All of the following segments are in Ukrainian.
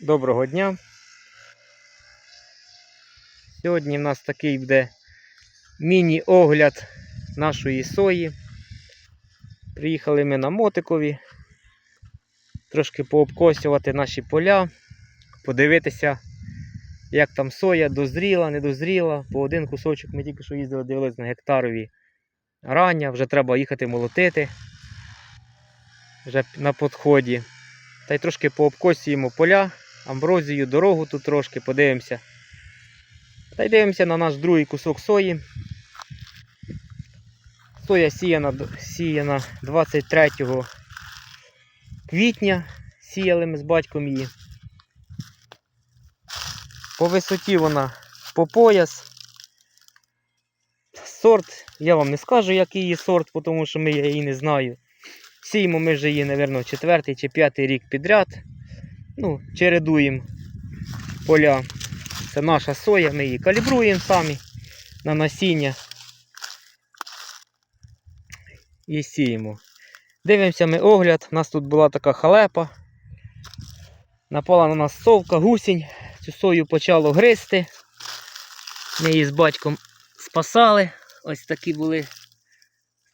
Доброго дня. Сьогодні в нас такий буде міні-огляд нашої сої. Приїхали ми на мотикові. Трошки пообкосювати наші поля, подивитися, як там соя дозріла, не дозріла. По один кусочок ми тільки що їздили, дивилися на гектарові рання, вже треба їхати молотити. Вже на підході. Та й трошки пообкосюємо поля, амброзію, дорогу тут трошки подивимося. Та й дивимося на наш другий кусок сої. Соя сіяна, сіяна 23 квітня. Сіяли ми з батьком її. По висоті вона по пояс. Сорт, я вам не скажу, який її сорт, тому що ми я її не знаю. Сіємо ми вже її, мабуть, четвертий чи п'ятий рік підряд. Ну, чередуємо поля. Це наша соя, ми її калібруємо самі на насіння. І сіємо. Дивимося ми огляд. У нас тут була така халепа. Напала на нас совка, гусінь. Цю сою почало гризти. Ми її з батьком спасали. Ось такі були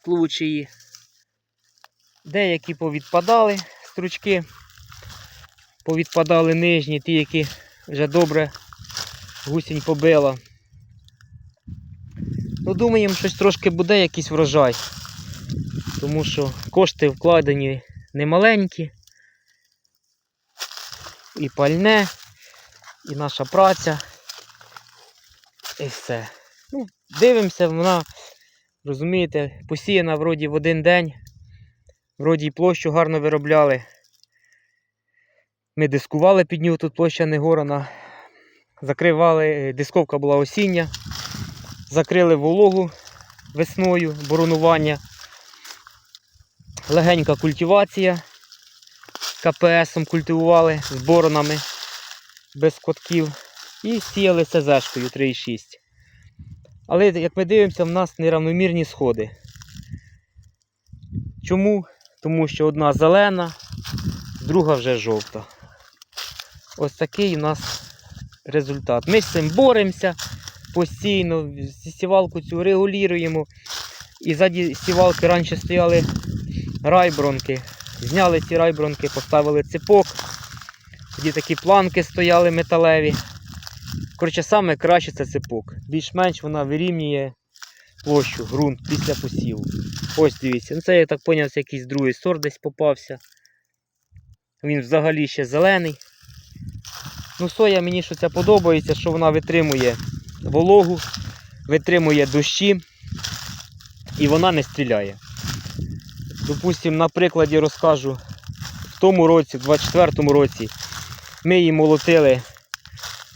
случаї. Деякі повідпадали стручки, повідпадали нижні, ті, які вже добре гусінь побила. Ну, думаємо, щось трошки буде якийсь врожай. Тому що кошти вкладені немаленькі. І пальне, і наша праця. І все. Ну, дивимося, вона, розумієте, посіяна вроді в один день. Вроді й площу гарно виробляли. Ми дискували під нього, тут площа не горана. Закривали, е, дисковка була осіння. Закрили вологу весною, боронування. Легенька культивація. КПСом культивували з боронами без котків. І сіяли СЗшкою 3,6. Але, як ми дивимося, в нас неравномірні сходи. Чому? Тому що одна зелена, друга вже жовта. Ось такий у нас результат. Ми з цим боремося постійно, сівалку цю регулюємо. І ззаді сівалки раніше стояли райбронки. Зняли ці райбронки, поставили ципок. Тоді такі планки стояли металеві. Коротше, саме краще це ципок. Більш-менш вона вирівнює площу, ґрунт після посіву. Ось дивіться. Ну це я так зрозумів, якийсь другий сорт десь попався. Він взагалі ще зелений. Ну, соя мені що це подобається, що вона витримує вологу, витримує дощі і вона не стріляє. Допустимо, на прикладі розкажу, в тому році, в 24-му році, ми її молотили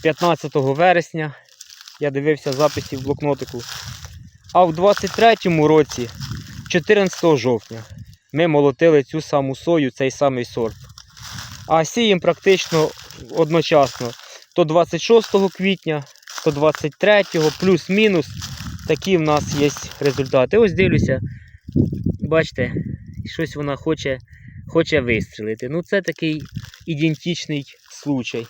15 вересня. Я дивився записи в блокнотику. А в 23-му році, 14 жовтня, ми молотили цю саму сою, цей самий сорт. А сіємо практично одночасно. То 26 квітня, то 23, плюс-мінус. Такі в нас є результати. Ось дивлюся, бачите, щось вона хоче, хоче вистрілити. Ну це такий ідентичний случай.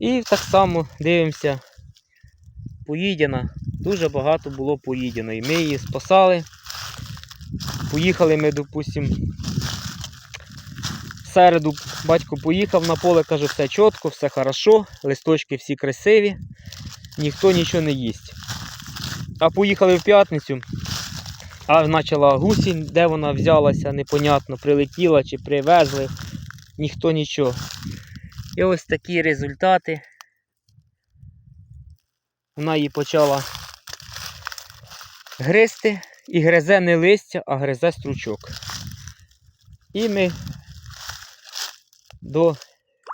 І так само дивимося, поїдена. Дуже багато було поїденої. Ми її спасали. Поїхали ми, допустимо, середу батько поїхав на поле, каже, все чітко, все хорошо, листочки всі красиві, ніхто нічого не їсть. А поїхали в п'ятницю, а почала гусінь, де вона взялася, непонятно, прилетіла чи привезли, ніхто нічого. І ось такі результати. Вона її почала гризти і гризе не листя, а гризе стручок. І ми до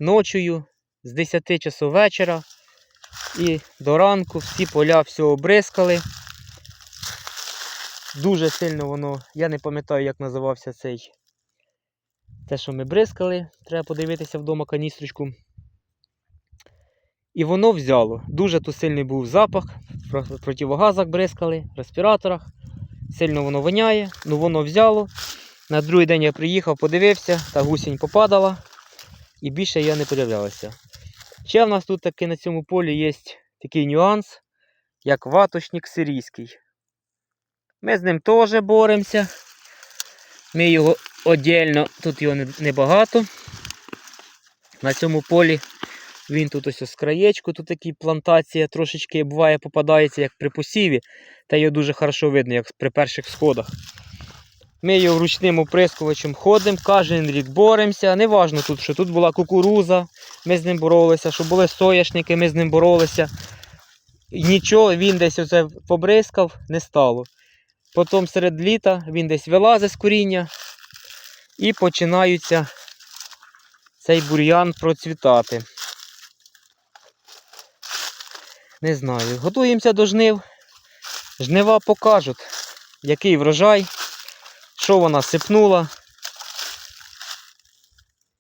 ночою з 10 часу вечора і до ранку всі поля все обрискали. Дуже сильно воно, я не пам'ятаю, як називався цей. Те, що ми бризкали, треба подивитися вдома каністрочку. І воно взяло. Дуже тут сильний був запах. В противогазах бризкали, в респіраторах. Сильно воно воняє, ну воно взяло. На другий день я приїхав, подивився, та гусінь попадала. І більше я не появлялася. Ще в нас тут таки на цьому полі є такий нюанс, як ваточник сирійський. Ми з ним теж боремося. Ми його отдельно, тут його небагато. На цьому полі він тут ось з краєчку, тут такі плантація трошечки буває попадається, як при посіві, та його дуже хорошо видно, як при перших сходах. Ми його ручним оприскувачем ходимо, кожен рік боремося. Неважно тут, що тут була кукуруза, ми з ним боролися, що були соняшники, ми з ним боролися. Нічого, він десь оце побризкав, не стало. Потім серед літа він десь вилазить з коріння і починаються цей бур'ян процвітати. Не знаю. Готуємося до жнив. Жнива покажуть, який врожай, що вона сипнула.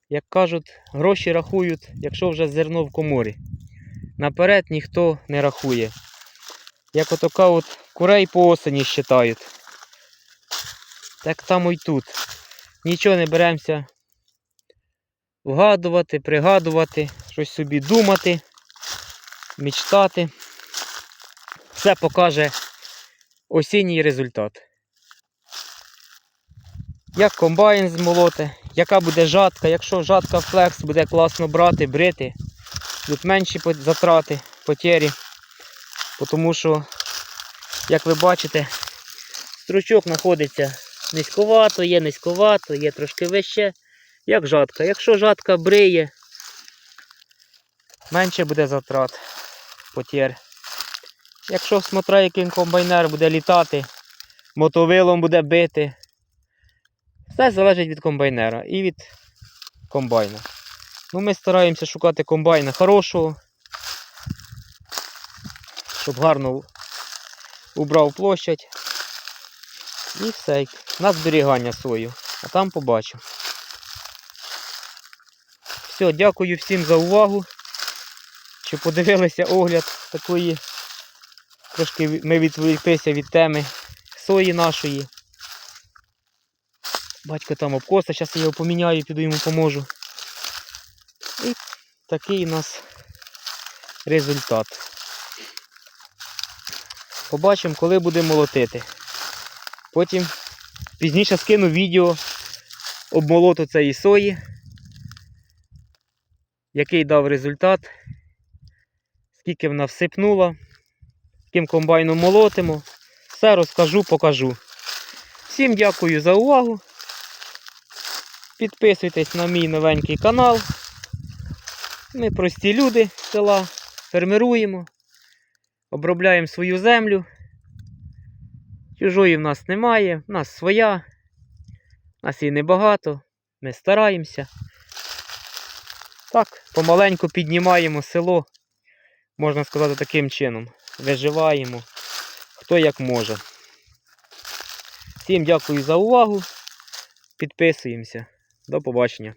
Як кажуть, гроші рахують, якщо вже зерно в коморі. Наперед ніхто не рахує. Як ото кажуть, курей по осені вважають. Так там і тут. Нічого не беремося вгадувати, пригадувати, щось собі думати, мечтати. Все покаже осінній результат. Як комбайн змолоти, яка буде жатка, якщо жатка флекс буде класно брати, брити, будуть менші затрати, потері. Тому що, як ви бачите, стручок знаходиться низьковато, є низьковато, є трошки вище, як жатка. Якщо жатка бриє, менше буде затрат, потір. Якщо смотра, який комбайнер буде літати, мотовилом буде бити, все залежить від комбайнера і від комбайна. Ну, ми стараємося шукати комбайна хорошого, щоб гарно убрав площадь. І все. На зберігання свою. А там побачу. Все, дякую всім за увагу. Що подивилися огляд такої. Трошки ми відволіклися від теми сої нашої. Батько там обкоса, зараз я його поміняю, піду йому поможу. І такий у нас результат. Побачимо, коли будемо молотити. Потім пізніше скину відео обмолоту цієї сої, який дав результат, скільки вона всипнула, яким комбайном молотимо. Все розкажу, покажу. Всім дякую за увагу. Підписуйтесь на мій новенький канал. Ми прості люди села, фермеруємо, обробляємо свою землю. Чужої в нас немає, в нас своя, в нас її небагато, ми стараємося. Так, помаленьку піднімаємо село, можна сказати, таким чином. Виживаємо, хто як може. Всім дякую за увагу. Підписуємося. До побачення.